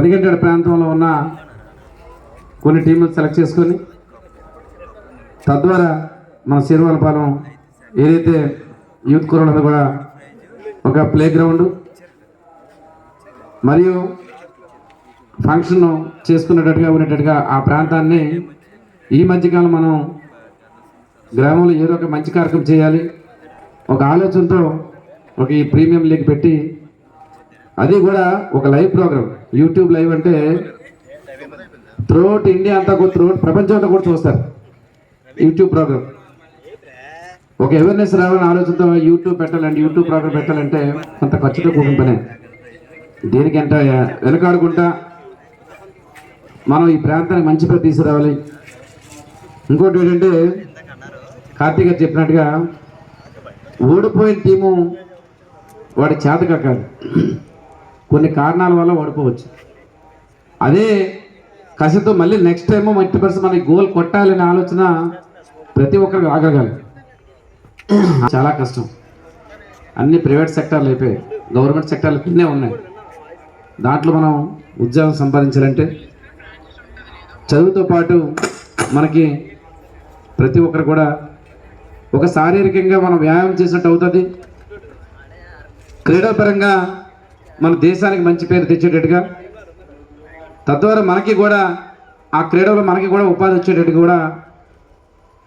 పెదగడ్డ ప్రాంతంలో ఉన్న కొన్ని టీంలు సెలెక్ట్ చేసుకొని తద్వారా మన శీర్వాలపాలెం ఏదైతే యూత్ కుర్రలది కూడా ఒక ప్లే గ్రౌండ్ మరియు ఫంక్షన్ చేసుకునేటట్టుగా ఉండేటట్టుగా ఆ ప్రాంతాన్ని ఈ మధ్యకాలం మనం గ్రామంలో ఏదో ఒక మంచి కార్యక్రమం చేయాలి. ఒక ఆలోచనతో ఒక ఈ ప్రీమియం లీగ్ పెట్టి అది కూడా ఒక లైవ్ ప్రోగ్రామ్ యూట్యూబ్ లైవ్ అంటే త్రూఅవుట్ ఇండియా అంతా కూడా ప్రపంచం అంతా కూడా చూస్తారు. యూట్యూబ్ ప్రోగ్రామ్ ఒక అవేర్నెస్ రావాలని ఆలోచనతో యూట్యూబ్ పెట్టాలంటే యూట్యూబ్ ప్రోగ్రామ్ పెట్టాలంటే కొంత ఖర్చుతో కూడిన పనే. దేనికి ఎంత వెనకాడుకుంటా మనం ఈ ప్రాంతానికి మంచి పేరు తీసుకురావాలి. ఇంకోటి ఏంటంటే కార్తీక్ గారు చెప్పినట్టుగా ఓడిపోయిన టీము వాడి చేత కాదు. కొన్ని కారణాల వల్ల ఓడిపోవచ్చు అదే కసితో మళ్ళీ నెక్స్ట్ టైం మట్టి పరిస్థితి మనకి గోల్ కొట్టాలనే ఆలోచన ప్రతి ఒక్కరికి ఆగగలరు చాలా కష్టం. అన్ని ప్రైవేట్ సెక్టార్లు అయిపోయాయి. గవర్నమెంట్ సెక్టార్లు కిందే ఉన్నాయి. దాంట్లో మనం ఉద్యోగం సంపాదించాలంటే చదువుతో పాటు మనకి ప్రతి ఒక్కరు కూడా ఒక శారీరకంగా మనం వ్యాయామం చేసినట్టు అవుతుంది. క్రీడాపరంగా మన దేశానికి మంచి పేరు తెచ్చేటట్టుగా తద్వారా మనకి కూడా ఆ క్రీడలో మనకి కూడా ఉపాధి వచ్చేటట్టు కూడా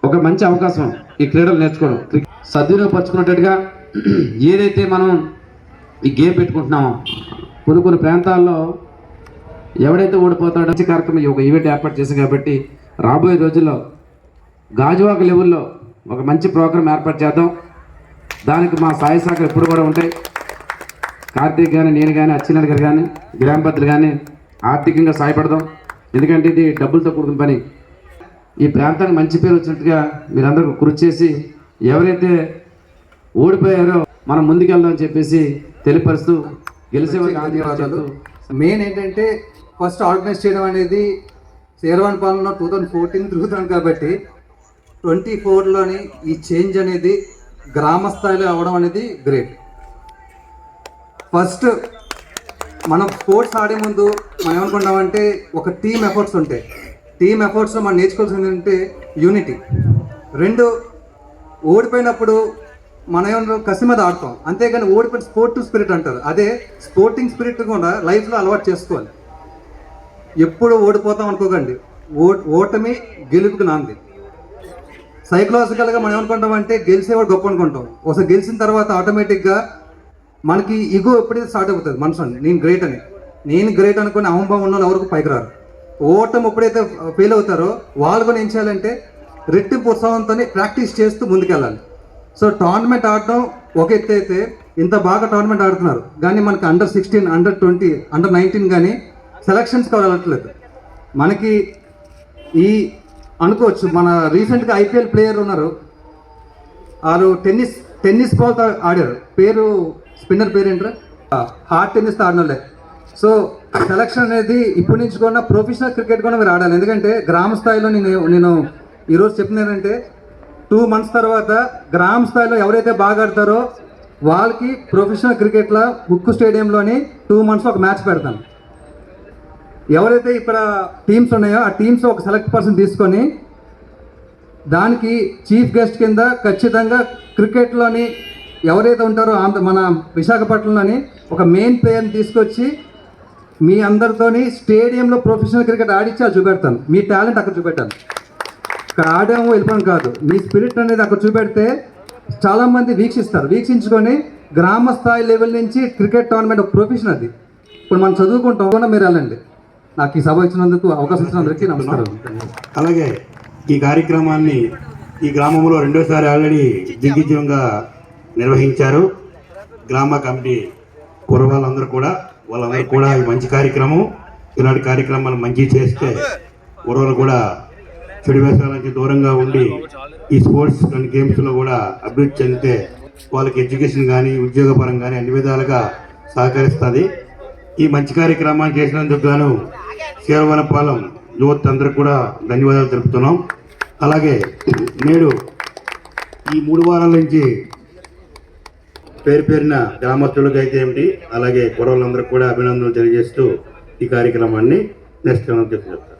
ఒక మంచి అవకాశం ఈ క్రీడలు నేర్చుకోవడం. సద్వినియోగపరచుకునేటట్టుగా ఏదైతే మనం ఈ గేమ్ పెట్టుకుంటున్నామో కొన్ని కొన్ని ప్రాంతాల్లో ఎవడైతే ఓడిపోతాడో మంచి కార్యక్రమం ఒక ఈవెంట్ ఏర్పాటు చేశాం కాబట్టి రాబోయే రోజుల్లో గాజువాక లెవెల్లో ఒక మంచి ప్రోగ్రాం ఏర్పాటు చేద్దాం. దానికి మా సాయ శాఖలు ఎప్పుడు కూడా ఉంటాయి. కార్తీక్ కానీ నేను కానీ అచ్చినాడు గారు కానీ గ్రామ పెద్దలు కానీ ఆర్థికంగా సాయపడదాం ఎందుకంటే ఇది డబ్బులతో కూడుకున్న పని. ఈ ప్రాంతానికి మంచి పేరు వచ్చినట్టుగా మీరందరూ కృషి చేసి ఎవరైతే ఓడిపోయారో మనం ముందుకెళ్దాం చెప్పేసి తెలియపరుస్తూ గెలిచేవారికి ధన్యవాదాలు. మెయిన్ ఏంటంటే ఫస్ట్ ఆర్గనైజ్ చేయడం అనేది శేర్వాన్ పాలన టూ థౌజండ్ ఫోర్టీన్ తిరుగుతాను కాబట్టి ట్వంటీ ఫోర్లోని ఈ చేంజ్ అనేది గ్రామ స్థాయిలో అవ్వడం అనేది గ్రేట్. ఫస్ట్ మనం స్పోర్ట్స్ ఆడే ముందు మనం ఏమనుకుంటామంటే ఒక టీమ్ ఎఫర్ట్స్ ఉంటాయి టీమ్ ఎఫర్ట్స్లో మనం నేర్చుకోవాల్సింది ఏంటంటే యూనిటీ. రెండు ఓడిపోయినప్పుడు మనం ఏమన్నా కసి మీద ఆడతాం. అంతేగాని ఓడిపోయిన స్పోర్ట్ స్పిరిట్ అంటారు. అదే స్పోర్టింగ్ స్పిరిట్ కూడా లైఫ్లో అలవాటు చేసుకోవాలి. ఎప్పుడు ఓడిపోతాం అనుకోకండి. ఓ ఓటమి గెలుపుకి నాంది. సైకలాజికల్గా మనం ఏమనుకుంటామంటే గెలిచేవాడు గొప్ప అనుకుంటాం. ఒకసారి గెలిచిన తర్వాత ఆటోమేటిక్గా మనకి ఇగో ఎప్పుడైతే స్టార్ట్ అవుతుంది మనసు నేను గ్రేట్ అని. నేను గ్రేట్ అనుకుని అహంభావం ఉన్న వాళ్ళు ఎవరికి పైకి రారు. ఓటమి ఎప్పుడైతే ఫెయిల్ అవుతారో వాళ్ళు కూడా ఏం చేయాలంటే రెట్టింపు ఉత్సాహంతో ప్రాక్టీస్ చేస్తూ ముందుకెళ్ళాలి. సో టోర్నమెంట్ ఆడటం ఒక ఎత్తు అయితే ఇంత బాగా టోర్నమెంట్ ఆడుతున్నారు. కానీ మనకి under sixteen under twenty under nineteen కానీ సెలక్షన్స్ కూడా వెళ్ళట్లేదు. మనకి ఈ అనుకోవచ్చు మన రీసెంట్గా ఐపీఎల్ ప్లేయర్ ఉన్నారు. వారు టెన్నిస్ టెన్నిస్ బాల్ ఆడారు. పేరు స్పిన్నర్ పేరేంట్రా హార్ట్ టెన్నిస్ ఆడినోళ్ళే. సో సెలక్షన్ అనేది ఇప్పటి నుంచి కూడా ప్రొఫెషనల్ క్రికెట్ కూడా మీరు ఆడాలి. ఎందుకంటే గ్రామ స్థాయిలో నేను నేను ఈరోజు చెప్తున్నానంటే టూ మంత్స్ తర్వాత గ్రామ స్థాయిలో ఎవరైతే బాగా ఆడతారో వాళ్ళకి ప్రొఫెషనల్ క్రికెట్లో ఉక్కు స్టేడియంలోని టూ మంత్స్ ఒక మ్యాచ్ పెడతాను. ఎవరైతే ఇక్కడ టీమ్స్ ఉన్నాయో ఆ టీమ్స్ ఒక సెలెక్ట్ పర్సన్ తీసుకొని దానికి చీఫ్ గెస్ట్ కింద ఖచ్చితంగా క్రికెట్లోని ఎవరైతే ఉంటారో ఆంధ్ర మన విశాఖపట్నంలోని ఒక మెయిన్ ప్లేయర్ని తీసుకొచ్చి మీ అందరితోని స్టేడియంలో ప్రొఫెషనల్ క్రికెట్ ఆడిచ్చి అది చూపెడతాను. మీ టాలెంట్ అక్కడ చూపెట్టాను ఇక్కడ ఆడాము వెళ్ళిపోవడం కాదు. మీ స్పిరిట్ అనేది అక్కడ చూపెడితే చాలామంది వీక్షిస్తారు. వీక్షించుకొని గ్రామ స్థాయి లెవెల్ నుంచి క్రికెట్ టోర్నమెంట్ ఒక ప్రొఫెషన్ అది. ఇప్పుడు మనం చదువుకుంటాం కూడా మీరు వెళ్ళండి. నాకు ఈ సభ ఇచ్చినందుకు అవకాశం ఇచ్చినందుకు నమస్కారం. అలాగే ఈ కార్యక్రమాన్ని ఈ గ్రామంలో రెండోసారి ఆల్రెడీ దిగ్విజయంగా నిర్వహించారు. గ్రామ కమిటీ కుర్రవాళ్ళందరూ కూడా వాళ్ళందరూ కూడా ఈ మంచి కార్యక్రమం ఇలాంటి కార్యక్రమాలు మంచి చేస్తే కుర్రలు కూడా చెడు నుంచి దూరంగా ఉండి ఈ స్పోర్ట్స్ అండ్ గేమ్స్లో కూడా అభివృద్ధి చెందితే వాళ్ళకి ఎడ్యుకేషన్ కానీ ఉద్యోగపరం కానీ అన్ని విధాలుగా సహకరిస్తుంది. ఈ మంచి కార్యక్రమాన్ని చేసినందుకు గాను శేరవనపాలెం యువత్ అందరికి కూడా ధన్యవాదాలు తెలుపుతున్నాం. అలాగే నేడు ఈ మూడు వారాల నుంచి పేరు పేరున గ్రామస్తులకు అయితే ఏమిటి అలాగే కురవలందరికీ కూడా అభినందనలు తెలియజేస్తూ ఈ కార్యక్రమాన్ని నెక్స్ట్ చెప్తారు